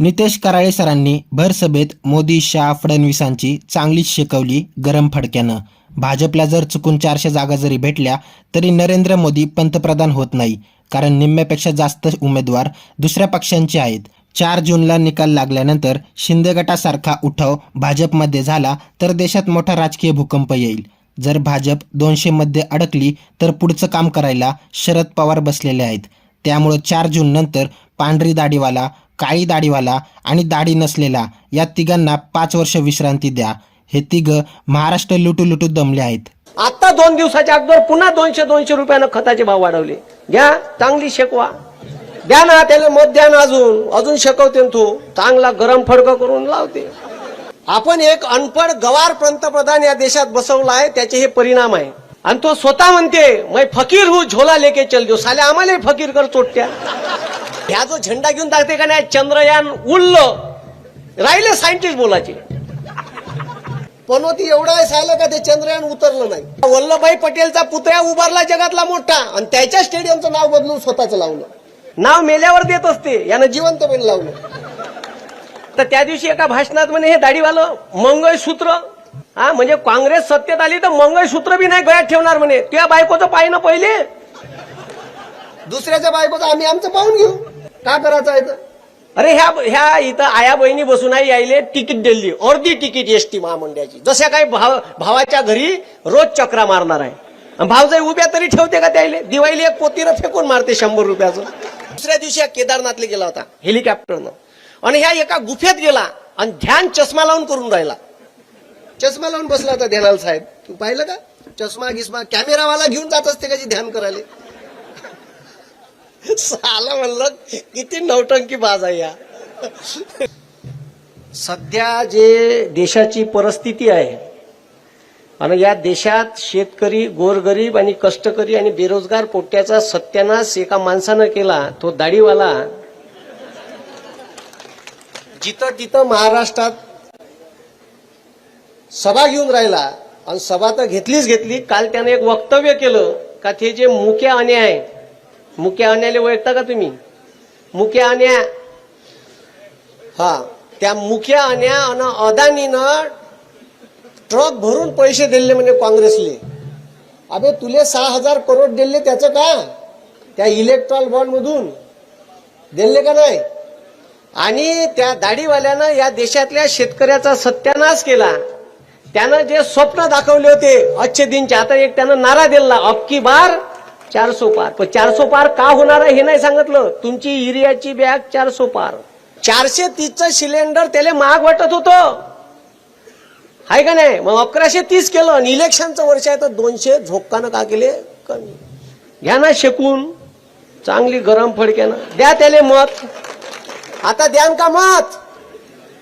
नितेश कराळे सरांनी भरसभेत मोदी शाह फडणवीसांची चांगलीच शिकवली गरम फडक्यानं. भाजपला जर चुकून चारशे जागा जरी भेटल्या तरी नरेंद्र मोदी पंतप्रधान होत नाही कारण निम्म्यापेक्षा जास्त उमेदवार दुसऱ्या पक्षांचे आहेत. चार जूनला निकाल लागल्यानंतर शिंदे गटासारखा उठाव भाजपमध्ये झाला तर देशात मोठा राजकीय भूकंप येईल. जर भाजप दोनशेमध्ये अडकली तर पुढचं काम करायला शरद पवार बसलेले आहेत. त्यामुळं चार जून नंतर पांढरी दाढीवाला काळी दाढीवाला आणि दाढी नसलेला या तिघांना पाच वर्ष विश्रांती द्या. हे तिघं महाराष्ट्र लुटू लुटू दमले आहेत. आता दोन दिवसाच्या अगोदर पुन्हा दोनशे दोनशे रुपयानं खताचे भाव वाढवले. घ्या चांगली शेकवा. द्या ना त्याला मत द्या ना अजून. अजून शेकवते तू. चांगला गरम फडकं करून लावते. आपण एक अनपड गवार पंतप्रधान या देशात बसवला आहे त्याचे हे परिणाम आहे. आणि तो स्वतः म्हणते मैं फकीर हूँ झोला लेके चल दिवस साले आम्हाला फकीर कर चोटत्या ह्या जो झेंडा घेऊन टाकते का नाही चंद्रयान उडलं. राहिले सायंटिस्ट बोलायचे. पनोती एवढा आहे झालं का ते चंद्रयान उतरलं नाही? वल्लभभाई पटेलचा पुतळा उभारला जगातला मोठा आणि त्याच्या स्टेडियमचं नाव बदलून स्वतःच लावलं. नाव मेल्यावर देत असते यानं जिवंत पण लावलं. तर त्या दिवशी एका भाषणात म्हणे हे दाढीवालं मंगळसूत्र. हा म्हणजे काँग्रेस सत्तेत आली तर मंगळसूत्र बी नाही गळ्यात ठेवणार म्हणे. तुझ्या बायकोचं ना पहिले. दुसऱ्याच्या बायकोचं आम्ही आमचं पाहून घेऊ. का करायचं आहे तर? अरे ह्या ह्या इथं आया बहिणी बसून आई यायले तिकीट दिली. अर्धी तिकीट एस टी महामंडळाची. जशा काही भाव भावाच्या घरी रोज चक्रा मारणार आहे. आणि भाव जरी उभ्या तरी ठेवते का त्याले? दिवाळीला एक पोतीनं फेकून मारते शंभर रुपयाचं. दुसऱ्या दिवशी हा केदारनाथला गेला होता हेलिकॉप्टरनं. आणि ह्या एका गुफेत गेला आणि ध्यान चष्मा लावून करून राहिला. चष्मा लावून बसला होता ध्यानाल साहेब. तू पाहिलं का? चष्मा गिस्मा कॅमेरावाला घेऊन जात असते का जी ध्यान करायला? साला म्हणलं किती नौटंकी बाज आहे या. सध्या जे देशाची परिस्थिती आहे आणि या देशात शेतकरी गोरगरीब आणि कष्टकरी आणि बेरोजगार पोट्याचा सत्यानाश एका माणसानं केला तो दाढीवाला. जिथं तिथं महाराष्ट्रात सभा घेऊन राहिला आणि सभा तर घेतलीच घेतली काल त्याने एक वक्तव्य केलं का ते जे मुख्या अन्याय आहे मुक्या अन्यायला ओळखता का तुम्ही? मुक्या अन्या हा त्या मुख्या अन्या अन अदानीनं ट्रक भरून पैसे दिले म्हणजे काँग्रेसले. अबे तुले सहा हजार करोड दिले त्याचं का? त्या इलेक्ट्रॉल बॉन्ड मधून दिले का नाही? आणि त्या दाढीवाल्यानं या देशातल्या शेतकऱ्याचा सत्यानाश केला. त्यानं जे स्वप्न दाखवले होते अच्छे दिनचे आता एक त्यानं नारा दिला अबकी बार चारसो पार पण चारसो पार का होणार आहे हे नाही सांगितलं. तुमची युरियाची बॅग चारसो पार चारशे तीसचं सिलेंडर त्याला महाग वाटत होतं. आहे का नाही? मग अकराशे तीस केलं आणि इलेक्शनचं वर्ष आहे तर दोनशे झोक्कानं का केले? कमी. घ्या ना शेकून. चांगली गरम फडक्यानं. द्या त्याले मत. आता द्यान का मत?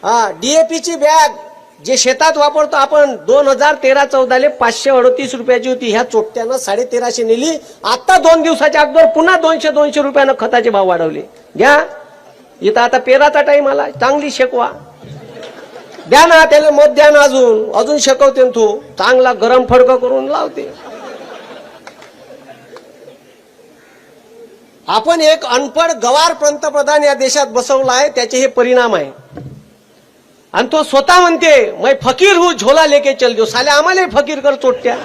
हा डीएपीची बॅग. जे शेतात वापरतो आपण दोन हजार तेरा चौदाले पाचशे अडतीस रुपयाची होती. ह्या चोट्यानं साडे तेराशे नेली. आता दोन दिवसाच्या अगोदर पुन्हा दोनशे दोनशे रुपयानं खताचे भाव वाढवले. घ्या. इथं आता पेराचा टाइम आला. चांगली शेकवा. द्या ना त्याला मत द्या ना अजून. अजून शेकवते तू. चांगला गरम फडकं करून लावते. आपण एक अनपड गवार पंतप्रधान या देशात बसवला आहे. त्याचे हे परिणाम आहे. आणि तो स्वतः म्हणते मै फकीर हू झोला लेके चल दो साले आम्हाला फकीर कर चोटत्या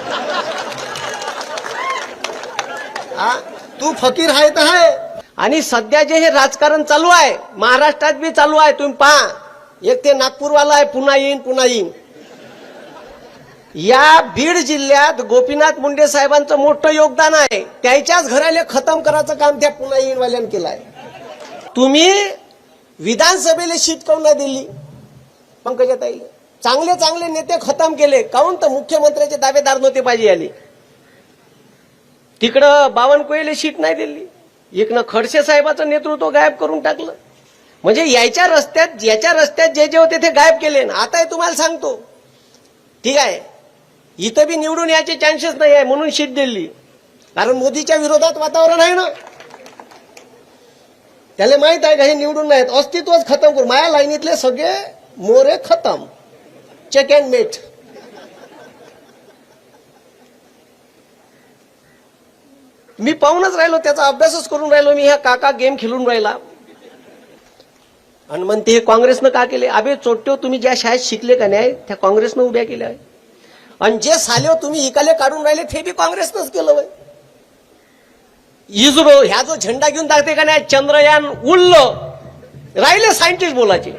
हा? तू फकीर आहे तर आहे. आणि सध्या जे हे राजकारण चालू आहे महाराष्ट्रात बी चालू आहे तुम्ही पहा. एक ते नागपूरवाला आहे पुन्हा येईन पुन्हा येईन. या बीड जिल्ह्यात गोपीनाथ मुंडे साहेबांचं मोठं योगदान आहे. त्याच्याच घराले खतम करायचं काम त्या पुन्हा येईनवाल्यानं केलं आहे तुम्ही विधानसभेला शीट काऊन नाही दिली? पंकजाताई चांगले चांगले नेते खतम केले. काऊन तर मुख्यमंत्र्याचे दावेदार नव्हते पाहिजे आले तिकडं बावनकुळेले शीट नाही दिली. इकडं खडसे साहेबाचं नेतृत्व गायब करून टाकलं. म्हणजे याच्या रस्त्यात याच्या रस्त्यात जे जे होते ते गायब केले. ना आता हे तुम्हाला सांगतो. ठीक आहे. इथं बी निवडून यायचे चान्सेस नाही आहे म्हणून शीट दिली. कारण मोदीच्या विरोधात वातावरण आहे ना. त्याला माहीत आहे का हे निवडून नाहीत. अस्तित्वच खतम करू माया लाईनीतले सगळे मोरे खतम चेक अँड मेट मी पाहूनच राहिलो त्याचा अभ्यासच करून राहिलो मी ह्या काका गेम खेळून राहिला. आणि म्हणते हे काँग्रेसनं का केले? अबे चोट्यो तुम्ही ज्या शाळेत शिकले का नाही त्या काँग्रेसनं उभ्या केल्या आहे आणि जे साले तुम्ही इकाले काढून राहिले ते बी काँग्रेसनंच केलं वय. इस्रो ह्या जो झेंडा घेऊन दाखते का नाही चंद्रयान उडलं राहिले सायंटिस्ट बोलायचे.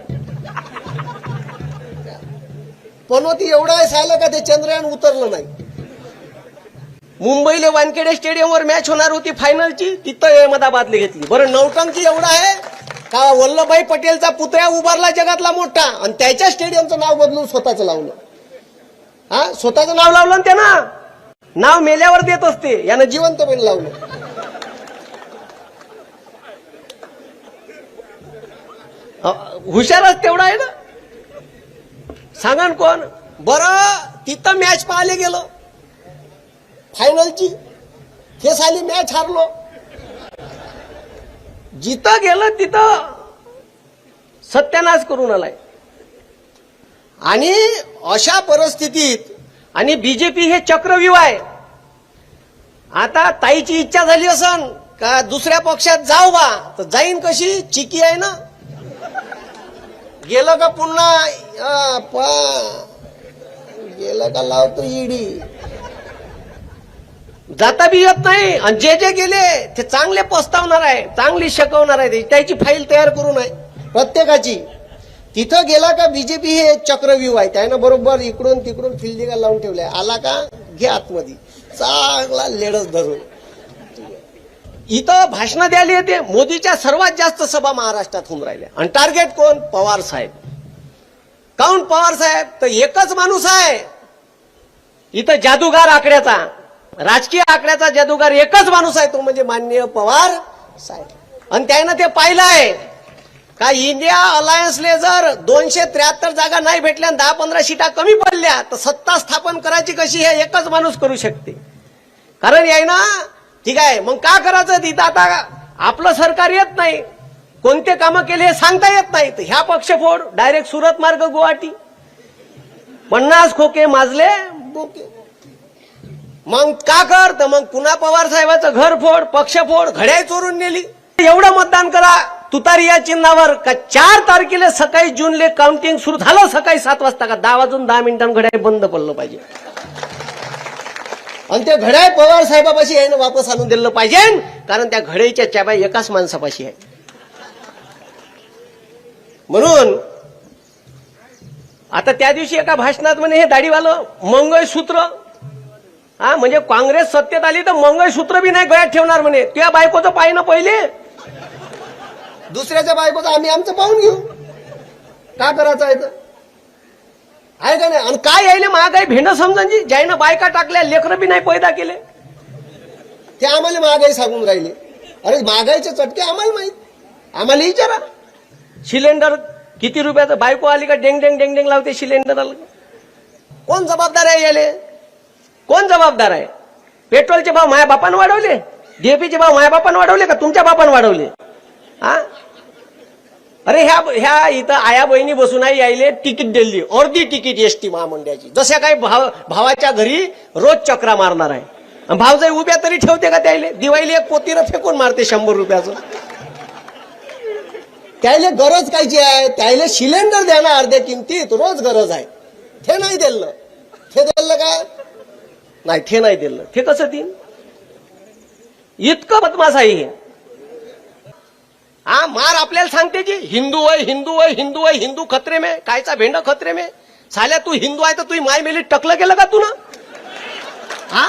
पण ती एवढं आहे झालं का ते चंद्रयान उतरलं नाही? मुंबईले वानखेडे स्टेडियमवर मॅच होणार होती फायनलची तिथं अहमदाबादने घेतली. बरं नौटंकी एवढं आहे का वल्लभभाई पटेलचा पुतळ्या उभारला जगातला मोठा आणि त्याच्या स्टेडियमचं नाव बदलून स्वतःच लावलं? हा स्वतःचं नाव लावलं ना त्यानं? नाव मेल्यावर देत असते. यानं जिवंतपणे लावलं. हुशारच तेवढा आहे ना? सांगा कोण? बरं तिथं मॅच पाहायला गेलो. फायनलची हे साली मॅच हारलो. जिथं गेलं तिथं सत्यानाश करून आलाय. आणि अशा परिस्थितीत आणि बीजेपी हे चक्रव्यूह आहे. आता ताईची इच्छा झाली असन का दुसऱ्या पक्षात जाऊ बा? तर जाईन कशी? चिकी आहे ना? गेलं का पुन्हा? अ, पा- गेलं का लावतो ईडी जाता बी येत नाही. आणि जे जे गेले ते चांगले पस्तावणार आहे. चांगली शिकवणार आहे. त्याची फाईल तयार करून आहे प्रत्येकाची. तिथं गेला का बीजेपी हे चक्रव्यूह आहे. त्यानं बरोबर इकडून तिकडून फिल्डिंगा लावून ठेवल्या. आला का? घे आतमध्ये. चांगला लेडच धरून. इथं भाषणं द्यायला येते. मोदीच्या सर्वात जास्त सभा महाराष्ट्रात होऊन राहिल्या. आणि टार्गेट कोण? पवार साहेब. काऊन पवार साहेब? तर एकच माणूस आहे. इथं जादूगार आकड्याचा. राजकीय आकड्याचा जादूगार एकच माणूस आहे तो म्हणजे माननीय पवार साहेब. आणि त्यानं ते पाहिलं आहे. का इंडिया अलायन्सले जर दोनशे त्र्याहत्तर जागा नाही भेटल्या दहा पंधरा सीटा कमी पडल्या तर सत्ता स्थापन करायची कशी हे एकच माणूस करू शकते. कारण याय ना ठीक आहे मग का करायचं तिथं? आता आपलं सरकार येत नाही. कोणते कामं केले हे सांगता येत नाही. तर ह्या पक्ष फोड डायरेक्ट सुरत मार्ग गुवाहाटी. पन्नास खोके माजले. मग का कर? तर मग पुन्हा पवार साहेबाचं घर फोड पक्ष फोड घड्याळ चोरून नेली. एवढं मतदान करा. तुतारी या चिन्हावर का चार तारखेला सकाळी जूनले काउंटिंग सुरू झालं? सकाळी सात वाजता का? दहा वाजून दहा मिनिटांनी घड्याळ बंद पडलं पाहिजे. आणि ते घड्याळ पवार साहेबापाशी यायनं वापस आणून दिलं पाहिजे. कारण त्या घड्याच्या चाब्या एकाच माणसापाशी आहे म्हणून आता त्या दिवशी एका भाषणात म्हणे हे दाढीवालं मंगळसूत्र. हा म्हणजे काँग्रेस सत्तेत आली तर मंगळसूत्र बी नाही गळ्यात ठेवणार म्हणे. त्या बायकोचं पाय ना पहिले. दुसऱ्याच्या बायकोचं आम्ही आमचं पाहून घेऊ. का करायचं आहे तर? आहे का नाही? आणि काय यायले महागाई भेंड समजांची ज्यानं बायका टाकल्या लेकरं बी नाही पैदा केले. ते आम्हाला महागाई सांगून राहिले. अरे महागाईचे चटके आम्हाला माहीत. आम्हाला विचारा. सिलेंडर किती रुपयाचं? बायको आली का डेंग डेंग डेंग डेंग लावते सिलेंडर आलं कोण जबाबदार आहे याले? कोण जबाबदार आहे? पेट्रोलचे भाव माया बापानं वाढवले? डीएपीचे भाव माया बापानं वाढवले का तुमच्या बापानं वाढवले? हा अरे ह्या ह्या इथं आया बहिणी बसून आहे यायले तिकीट दिली. अर्धी तिकीट एस टी महामंडळाची. जशा काही भाव भावाच्या घरी रोज चक्रा मारणार आहे. भाव जरी उभ्या तरी ठेवते का त्याले? दिवाळीला एक पोतीनं फेकून मारते शंभर रुपयाचं. त्याले गरज कायची आहे? त्याले सिलेंडर द्या ना अर्ध्या किमतीत रोज गरज आहे. ते नाही दिलं. ते दिलं का नाही ते नाही दिलं. ते कसं देईन? इतकं बदमाश आहे हे. हा मार आपल्याला सांगते जी. हिंदू आहे हिंदू आहे हिंदू आहे हिंदू खत्रे मे कायचा भेंड खत्रे मे. साल्या तू हिंदू आहे तर तुझी माय मेली टकलं केलं का तू ना? हा?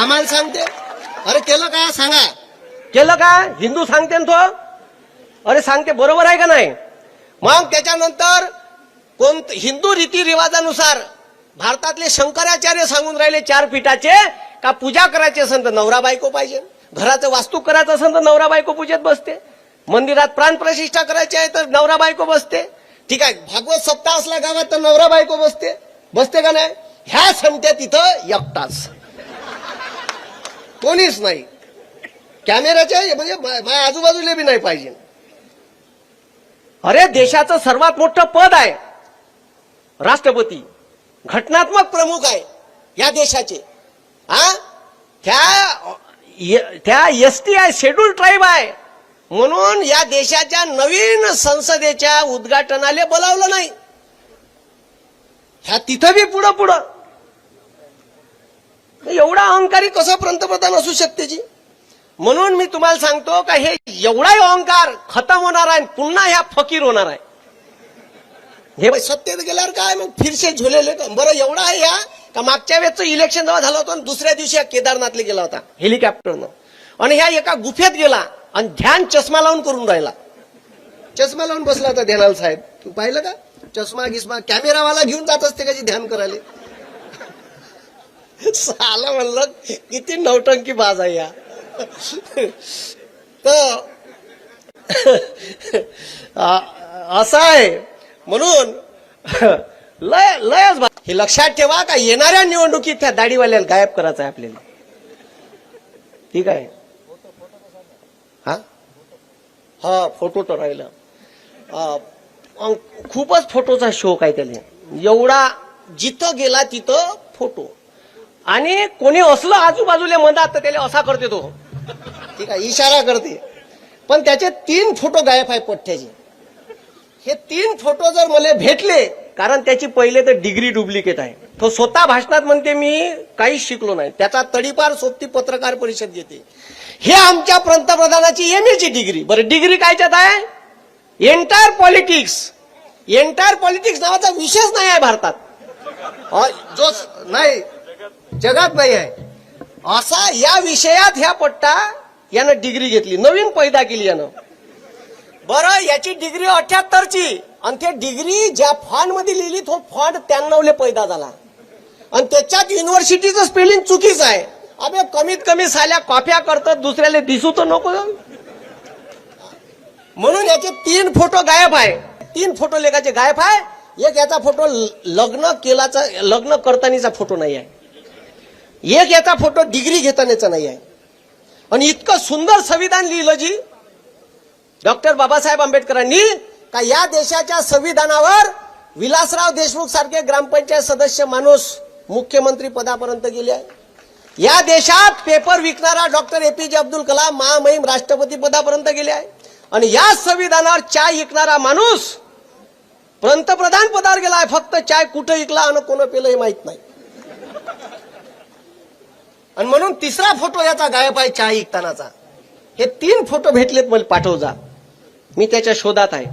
आम्हाला सांगते. अरे केलं का? सांगा. केलं का? हिंदू सांगते ना तो. अरे सांगते बरोबर आहे का नाही? मग त्याच्यानंतर कोण हिंदू रीतिरिवाजानुसार भारतातले शंकराचार्य सांगून राहिले चार पीठाचे का पूजा करायचे असेल तर नवरा बायको पाहिजे. घराचं वास्तू करायचं असेल तर नवरा बायको पूजेत बसते. मंदिरात प्राण प्रतिष्ठा करायची आहे तर नवरा बायको बसते. ठीक आहे भागवत सप्ताह असला गावात तर नवरा बायको बसते. बसते का नाही? ह्या संत्या तिथं एकटाच. कोणीच नाही. कॅमेराच्या म्हणजे माझ्या आजूबाजूला बी नाही पाहिजे. अरे देशाचं सर्वात मोठं पद आहे. राष्ट्रपती. घटनात्मक प्रमुख आहे. या देशाचे. हा त्या त्या एस टी आहे शेड्यूल ट्राईब आहे. म्हणून या देशाच्या नवीन संसदेच्या उद्घाटनाला बोलावलं नाही. ह्या तिथं बी पुढं पुढं. एवढा अहंकारी कसं पंतप्रधान असू शकते जी? म्हणून मी तुम्हाला सांगतो का हे एवढाही अहंकार खतम होणार आहे पुन्हा ह्या फकीर होणार आहे. हे बाई सत्तेत गेल्यावर काय मग? फिरशे झुलेले का बरं एवढा आहे या का मागच्या वेळेचं इलेक्शन जेव्हा झालं होतं आणि दुसऱ्या दिवशी केदारनाथला गेला होता हेलिकॉप्टरनं आणि ह्या एका गुफेत गेला आणि ध्यान चष्मा लावून करून राहिला. चष्मा लावून बसला होता ध्यानाल साहेब. तू पाहिलं का? चष्मा गिस्मा कॅमेरावाला घेऊन जात असते का जी ध्यान करायला? साला म्हणलं किती नौटंकी बाज आहे या. तर असं आहे. म्हणून लय लयच हे लक्षात ठेवा का येणाऱ्या निवडणुकीत त्या दाढीवाल्याला गायब करायचं आहे आपल्याला. ठीक आहे? हा? हा फोटो तर राहिलं. खूपच फोटोचा शोक आहे त्याला. एवढा जिथं गेला तिथं फोटो आणि कोणी असलं आजूबाजूला मधात तर त्याला असा करते तो. ठीक आहे? इशारा करते. पण त्याचे तीन फोटो गायब आहे पठ्ठ्याचे हे तीन फोटो जर मला भेटले कारण त्याची पहिले तर डिग्री डुप्लिकेट आहे. तो स्वतः भाषणात म्हणते मी काहीच शिकलो नाही. त्याचा तडीपार सोबती पत्रकार परिषद घेते. हे आमच्या पंतप्रधानाची एम एची डिग्री. बरं डिग्री कायच्यात आहे? एंटायर पॉलिटिक्स एंटायर पॉलिटिक्स नावाचा विषयच नाही आहे भारतात. जो नाही जगात नाही आहे. असा या विषयात ह्या पट्टा यानं डिग्री घेतली. नवीन पैदा केली यानं. बरं याची डिग्री अठ्याहत्तरची. आणि ते डिग्री ज्या फॉन्डमध्ये लिहिली तो फॉन्ड त्यांनावले पैदा झाला. आणि त्याच्यात युनिव्हर्सिटीचं स्पेलिंग चुकीच आहे. अबे कमीत कमी साल्या कॉप्या करतात दुसऱ्याला दिसू तर नको म्हणून याचे तीन फोटो गायब आहे. तीन फोटो लेखाचे गायब आहे. एक याचा फोटो ल- लग्न केलाचा लग्न करतानीचा फोटो नाही आहे. एक याचा फोटो डिग्री घेतानाचा नाही आहे. आणि इतकं सुंदर संविधान लिहिलं जी डॉक्टर बाबासाहेब आंबेडकरांनी का या देशाच्या संविधानावर विलासराव देशमुख सारखे ग्रामपंचायत सदस्य माणूस मुख्यमंत्री पदापर्यंत गेले आहे या देशात पेपर विकणारा doctor A P J Abdul Kalam महामहिम राष्ट्रपती पदापर्यंत गेले आहे आणि या संविधानावर चाय विकणारा माणूस पंतप्रधान पदावर गेला आहे. फक्त चाय कुठं विकला आणि कोण पेलं हे माहीत नाही. आणि म्हणून तिसरा फोटो याचा गायब आहे चाय विकतानाचा. हे तीन फोटो भेटलेत मला पाठव जा मी त्याच्या शोधात आहे.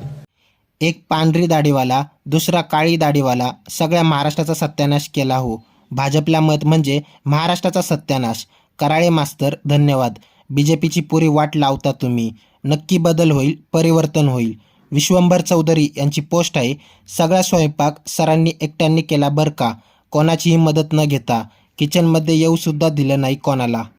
एक पांढरी दाढीवाला दुसरा काळी दाढीवाला सगळ्या महाराष्ट्राचा सत्यानाश केला हो. भाजपला मत म्हणजे महाराष्ट्राचा सत्यानाश. कराळे मास्तर धन्यवाद. बीजेपीची पुरी वाट लावता तुम्ही. नक्की बदल होईल परिवर्तन होईल. विश्वंभर चौधरी यांची पोस्ट आहे सगळा स्वयंपाक सरांनी एकट्यांनी केला बरं का? कोणाचीही मदत न घेता. किचनमध्ये येऊसुद्धा दिलं नाही कोणाला.